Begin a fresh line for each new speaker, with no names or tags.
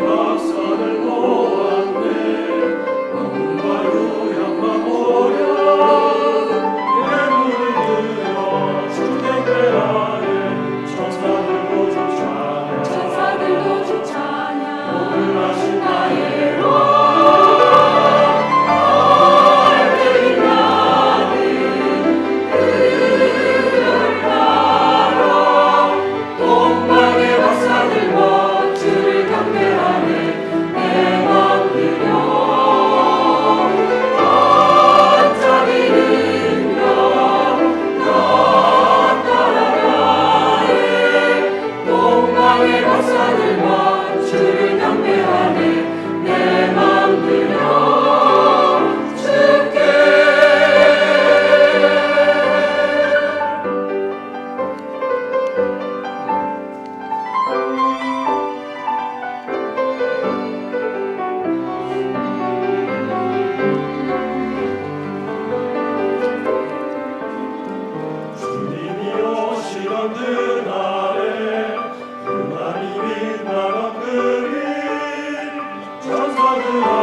박사를 보았네. 목마른 Thank you.